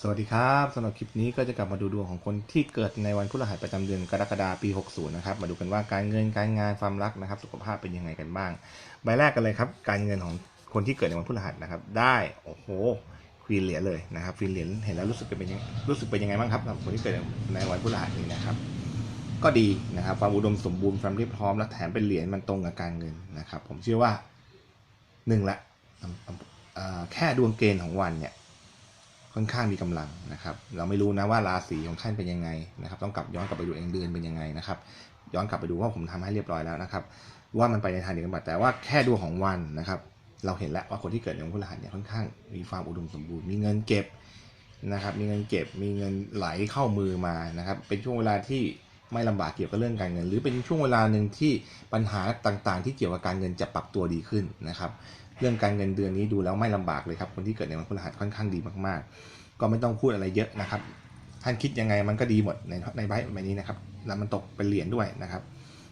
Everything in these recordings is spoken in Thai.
สวัสดีครับสำหรับคลิปนี้ก็จะกลับมาดูดวงของคนที่เกิดในวันพฤหัสประจำเดือนกรกฎาคมปี 60 นะครับ มาดูกันว่าการเงินการงานความรักนะครับ สุขภาพเป็นยังไงกันบ้าง ใบแรกกันเลยครับ การเงินของคนที่เกิดในวันพฤหัสนะครับ ได้โอ้โหควีนเหรียญเลยนะครับควีนเหรียญเห็นแล้วรู้สึกเป็นยังรู้สึกเป็นยังไงบ้างครับสำหรับคนที่เกิดในวันพฤหัสนี้นะครับ ก็ดีนะครับความอุดมสมบูรณ์ความเรียบพร้อมและแถมเป็นเหรียญมันตรงกับการเงินนะครับ ผมเชื่อว่าหนึ่งละแค่ดวงเกณฑ์ของวันเนี่ย ค่อนข้างมีกำลังนะครับ เราไม่รู้นะว่าราศีของท่านเป็นยังไงนะครับ ต้องกลับย้อนกลับไปดูเองเดือนเป็นยังไงนะครับ ย้อนกลับไปดูว่าผมทำให้เรียบร้อยแล้วนะครับ ว่ามันไปในทางเดียวกันหมดแต่ว่าแค่ดวงของวันนะครับ เราเห็นแล้วว่าคนที่เกิดในวันพฤหัสเนี่ยค่อนข้างมีความอุดมสมบูรณ์มีเงินเก็บนะครับ มีเงินเก็บมีเงินไหลเข้ามือมานะครับ เป็นช่วงเวลาที่ ไม่ลำบากเกี่ยวกับเรื่องการเงิน หรือเป็นช่วงเวลาหนึ่งที่ปัญหาต่างๆ ที่เกี่ยวกับการเงินจะปรับตัวดีขึ้นนะครับ เรื่องการเงินเดือนนี้ดูแล้วไม่ลำบากเลยครับคนที่เกิดในวันพฤหัสค่อนข้างดีมากๆ ก็ไม่ต้องพูดอะไรเยอะนะครับ ท่านคิดยังไงมันก็ดีหมดในในใบใบนี้นะครับแล้วมันตกเป็นเหรียญด้วยนะครับ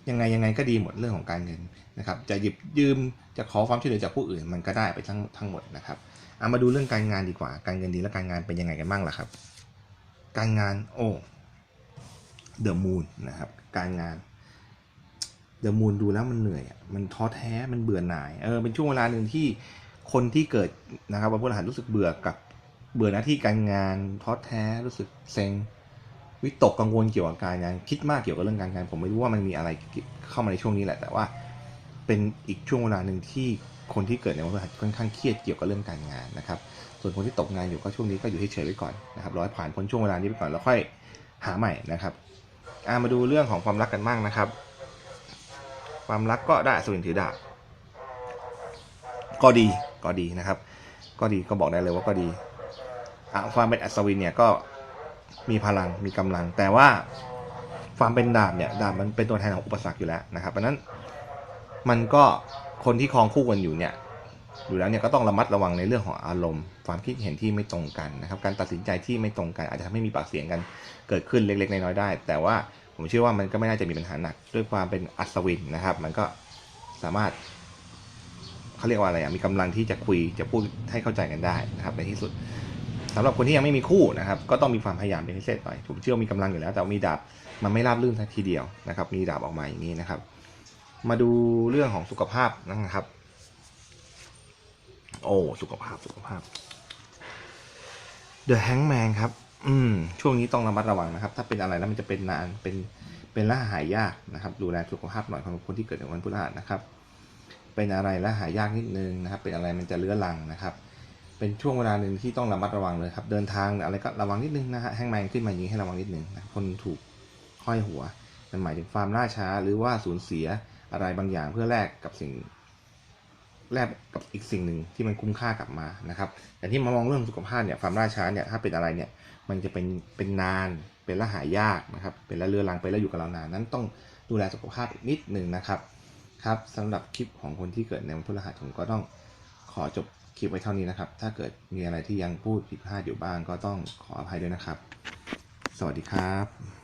ยังไงยังไงก็ดีหมดเรื่องของการเงินนะครับ จะหยิบยืมจะขอความช่วยเหลือจากผู้อื่นมันก็ได้ไปทั้งทั้งหมดนะครับเอามาดูเรื่องการงานดีกว่า การเงินดีและการงานเป็นยังไงกันบ้างล่ะครับ การงานโอ้ เดอะมูนนะครับ การงานเดอะมูนดูแล้วมันเหนื่อยมันท้อแท้มันเบื่อหน่ายเออเป็นช่วงเวลาหนึ่งที่คนที่เกิดนะครับวันพฤหัสรู้สึกเบื่อกับเบื่อหน้าที่การงานท้อแท้รู้สึกเซ็งวิตกกังวลเกี่ยวกับการงานคิดมากเกี่ยวกับเรื่องการงาน ผมไม่รู้ว่ามันมีอะไรเข้ามาในช่วงนี้แหละ แต่ว่าเป็นอีกช่วงเวลาหนึ่งที่คนที่เกิดในวันพฤหัสค่อนข้างเครียดเกี่ยวกับเรื่องการงานนะครับ ส่วนคนที่ตกงานอยู่ก็ช่วงนี้ก็อยู่เฉยๆไว้ก่อนนะครับรอให้ผ่านพ้นช่วงเวลานี้ไปก่อนแล้วค่อย หาใหม่นะครับอามาดูเรื่องของความรักกันบ้างนะครับ ความรักก็ได้อัศวินถือดาบก็ดีก็ดีนะครับ ก็ดีก็บอกได้เลยว่าก็ดีความเป็นอัศวินเนี่ยก็มีพลังมีกำลัง แต่ว่าความเป็นดาบเนี่ยดาบมันเป็นตัวแทนของอุปสรรคอยู่แล้วนะครับเพราะฉะนั้นมันก็คนที่ครองคู่กันอยู่เนี่ย อยู่แล้วเนี่ยก็ต้องระมัดระวังในเรื่องของอารมณ์ ความคิดเห็นที่ไม่ตรงกันนะครับ การตัดสินใจที่ไม่ตรงกันอาจจะทำให้มีปากเสียงกันเกิดขึ้นเล็กๆน้อยๆได้ แต่ว่าผมเชื่อว่ามันก็ไม่น่าจะมีปัญหาหนัก ด้วยความเป็นอัศวินนะครับ มันก็สามารถเขาเรียกว่าอะไรอะมีกำลังที่จะคุยจะพูดให้เข้าใจกันได้นะครับ ในที่สุดสำหรับคนที่ยังไม่มีคู่นะครับ ก็ต้องมีความพยายามเป็นพิเศษหน่อยผมเชื่อมีกำลังอยู่แล้ว แต่ว่ามีดาบมันไม่ราบรื่นทันทีเดียวนะครับ มีดาบออกมาอย่างนี้นะครับ มาดูเรื่องของสุขภาพนะครับ โอ้สุขภาพสุขภาพ The Hangman ครับ อืม ช่วงนี้ต้องระมัดระวังนะครับ ถ้าเป็นอะไรแล้วมันจะเป็นนานเป็นเป็นละหายยากนะครับ ดูแลสุขภาพหน่อยของคนที่เกิดในวันพฤหัสนะครับ เป็นอะไรและหายยากนิดนึงนะครับ เป็นอะไรมันจะเลื้อรังนะครับ เป็นช่วงเวลาหนึ่งที่ต้องระมัดระวังเลยครับ เดินทางอะไรก็ระวังนิดนึงนะฮะแฮงแมนขึ้นมาอย่างนี้ให้ระวังนิดนึงนะคนถูกห้อยหัวมันหมายถึงความล่าช้าหรือว่าสูญเสียอะไรบางอย่างเพื่อแลกกับสิ่ง แลกกับอีกสิ่งหนึ่งที่มันคุ้มค่ากลับมานะครับแต่ที่มามองเรื่องสุขภาพเนี่ยความล่าช้าเนี่ยถ้าเป็นอะไรเนี่ยมันจะเป็นเป็นนานเป็นละหายากนะครับเป็นละเรือรังไปแล้วอยู่กับเรานานนั้นต้องดูแลสุขภาพอีกนิดหนึ่งนะครับครับสำหรับคลิปของคนที่เกิดในวันพฤหัสผมก็ต้องขอจบคลิปไว้เท่านี้นะครับ ถ้าเกิดมีอะไรที่ยังพูดผิดพลาดอยู่บ้างก็ต้องขออภัยด้วยนะครับ สวัสดีครับ